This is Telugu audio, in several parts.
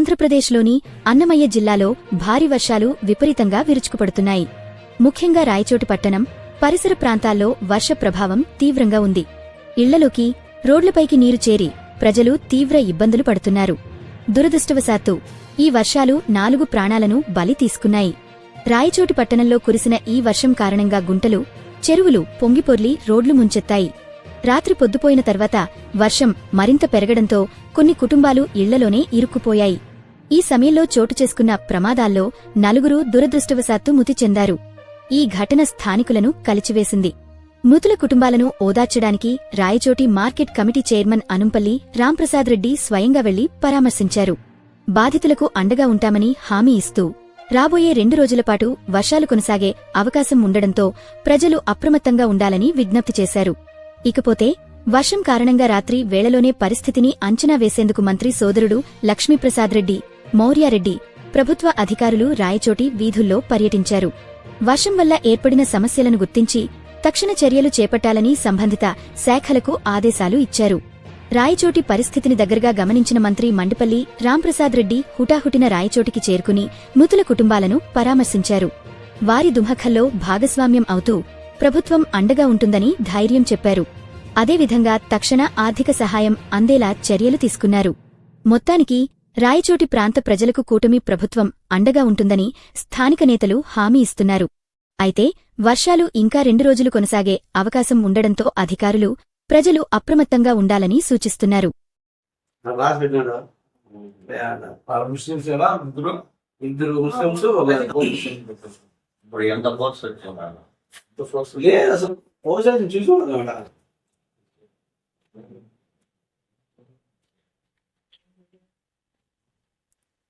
ఆంధ్రప్రదేశ్లోని అన్నమయ్య జిల్లాలో భారీ వర్షాలు విపరీతంగా విరుచుకుపడుతున్నాయి. ముఖ్యంగా రాయచోటి పట్టణం పరిసర ప్రాంతాల్లో వర్ష ప్రభావం తీవ్రంగా ఉంది. ఇళ్ళలోకి రోడ్లపైకి నీరు చేరి ప్రజలు తీవ్ర ఇబ్బందులు పడుతున్నారు. దురదృష్టవశాత్తు ఈ వర్షాలు నాలుగు ప్రాణాలను బలి తీసుకున్నాయి. రాయచోటి పట్టణంలో కురిసిన ఈ వర్షం కారణంగా గుంటలు చెరువులు పొంగిపొర్లి రోడ్లు ముంచెత్తాయి. రాత్రి పొద్దుపోయిన తర్వాత వర్షం మరింత పెరగడంతో కొన్ని కుటుంబాలు ఇళ్ళలోనే ఇరుక్కుపోయాయి. ఈ సమయంలో చోటు చేసుకున్న ప్రమాదాల్లో నలుగురు దురదృష్టవశాత్తు మృతి చెందారు. ఈ ఘటన స్థానికులను కలిచివేసింది. మృతుల కుటుంబాలను ఓదార్చడానికి Rayachoti market committee chairman Anumpalli Ramprasad Reddy స్వయంగా వెళ్ళి పరామర్శించారు. బాధితులకు అండగా ఉంటామని హామీ ఇస్తూ రాబోయే రెండు రోజులపాటు వర్షాలు కొనసాగే అవకాశం ఉండడంతో ప్రజలు అప్రమత్తంగా ఉండాలని విజ్ఞప్తి చేశారు. ఇకపోతే వర్షం కారణంగా రాత్రి వేళలోనే పరిస్థితిని అంచనా వేసేందుకు మంత్రి సోదరుడు లక్ష్మీప్రసాద్ రెడ్డి మౌర్యారెడ్డి ప్రభుత్వ అధికారులు రాయచోటి వీధుల్లో పర్యటించారు. వర్షం వల్ల ఏర్పడిన సమస్యలను గుర్తించి తక్షణ చర్యలు చేపట్టాలని సంబంధిత శాఖలకు ఆదేశాలు ఇచ్చారు. రాయచోటి పరిస్థితిని దగ్గరగా గమనించిన మంత్రి మండిపల్లి రాంప్రసాద్ రెడ్డి హుటాహుటిన రాయచోటికి చేరుకుని మృతుల కుటుంబాలను పరామర్శించారు. వారి దుమఖల్లో భాగస్వామ్యం అవుతూ ప్రభుత్వం అండగా ఉంటుందని ధైర్యం చెప్పారు. అదేవిధంగా తక్షణ ఆర్థిక సహాయం అందేలా చర్యలు తీసుకున్నారు. మొత్తానికి రాయచోటి ప్రాంత ప్రజలకు కూటమి ప్రభుత్వం అండగా ఉంటుందని స్థానిక నేతలు హామీ ఇస్తున్నారు. అయితే వర్షాలు ఇంకా రెండు రోజులు కొనసాగే అవకాశం ఉండడంతో అధికారులు ప్రజలు అప్రమత్తంగా ఉండాలని సూచిస్తున్నారు. ఇద్దరు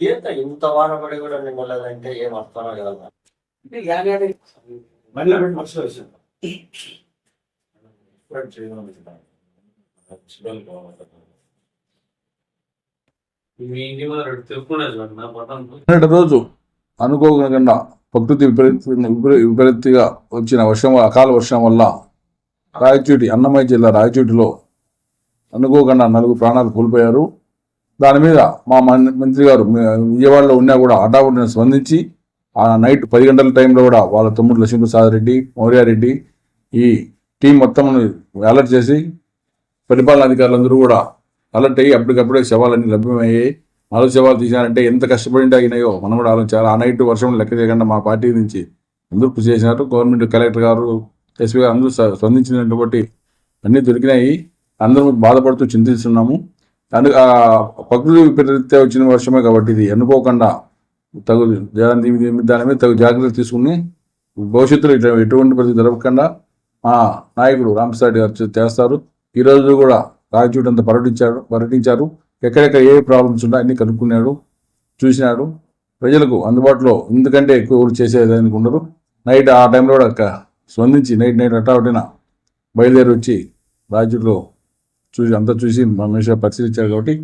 ఏంట ఇంత వాన పడి కూడా నిమ్మలేదంటే ఏం అర్థమో కదా. మళ్ళీ రెండు వచ్చింది రోజు అనుకోకుండా ప్రకృతి విపరీత విపరీ- విపరీతంగా వచ్చిన వర్షం అకాల వర్షం వల్ల రాయచోటి అన్నమయ్య జిల్లా రాయచోటిలో అనుకోకుండా నలుగురు ప్రాణాలు కోల్పోయారు. దాని మీద మా మంత్రి గారు విజయవాడలో ఉన్నా కూడా హఠావుడిని స్పందించి ఆ నైట్ పది గంటల టైంలో కూడా వాళ్ళ తమ్ముడు లక్ష్మీప్రసాద్ రెడ్డి మౌర్యారెడ్డి ఈ టీం మొత్తం అలర్ట్ చేసి పరిపాలన అధికారులందరూ కూడా అలర్ట్ అయ్యి అప్పటికప్పుడే శవాలన్నీ లభ్యమయ్యాయి. నాలుగు శవాలు తీసినారంటే ఎంత కష్టపడి అయినాయో మనం కూడా ఆలోచించాలి. ఆ నైట్ వర్షం లెక్క చేయకుండా మా పార్టీ నుంచి అందరూ కృషి చేసినారు. గవర్నమెంట్ కలెక్టర్ గారు ఎస్పీ గారు అందరూ స్పందించినటువంటి స్పందించినట్టు బట్టి అన్నీ దొరికినాయి. అందరూ బాధపడుతూ చింతిస్తున్నాము. అందు ఆ ప్రకృతి విపరీత్యా వచ్చిన వర్షమే కాబట్టి ఇది ఎన్నుకోకుండా తగు దాని మీద- తగు జాగ్రత్తలు తీసుకుని భవిష్యత్తులో ఇట్లా ఎటువంటి పరిస్థితి జరగకుండా మా నాయకుడు రామసాటి గారు చేస్తారు. ఈ కూడా రాయచూటి అంతా పర్యటించాడు పర్యటించారు. ఎక్కడెక్కడ ఏ ప్రాబ్లమ్స్ ఉన్నాయో అన్ని కనుక్కున్నాడు చూసినాడు. ప్రజలకు అందుబాటులో ఎందుకంటే ఎక్కువ ఎవరు చేసేదానికి ఉండరు. నైట్ ఆ టైంలో కూడా స్పందించి నైట్ నైట్ అట్టావటిన బయలుదేరి వచ్చి రాజ్యంలో చూసి అంతా చూసి మన మనిషి పరిశీలించారు కాబట్టి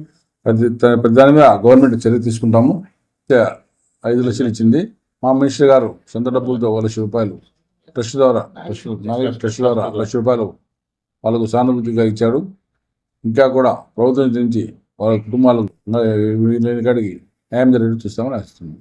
ప్రతి ప్రతి దాని మీద గవర్నమెంట్ చర్య తీసుకుంటాము. ఐదు లక్షలు ఇచ్చింది. మా మినిస్టర్ గారు సొంత డబ్బులతో ఒక లక్ష రూపాయలు ట్రస్ట్ ద్వారా ట్రస్ట్ నాలుగు ద్వారా లక్ష రూపాయలు వాళ్ళకు సానుభూతిగా ఇచ్చాడు. ఇంకా కూడా ప్రభుత్వం నుంచి వాళ్ళ కుటుంబాలకు లేని కాడికి న్యాయం జరిగి చూస్తామని ఆశిస్తున్నాను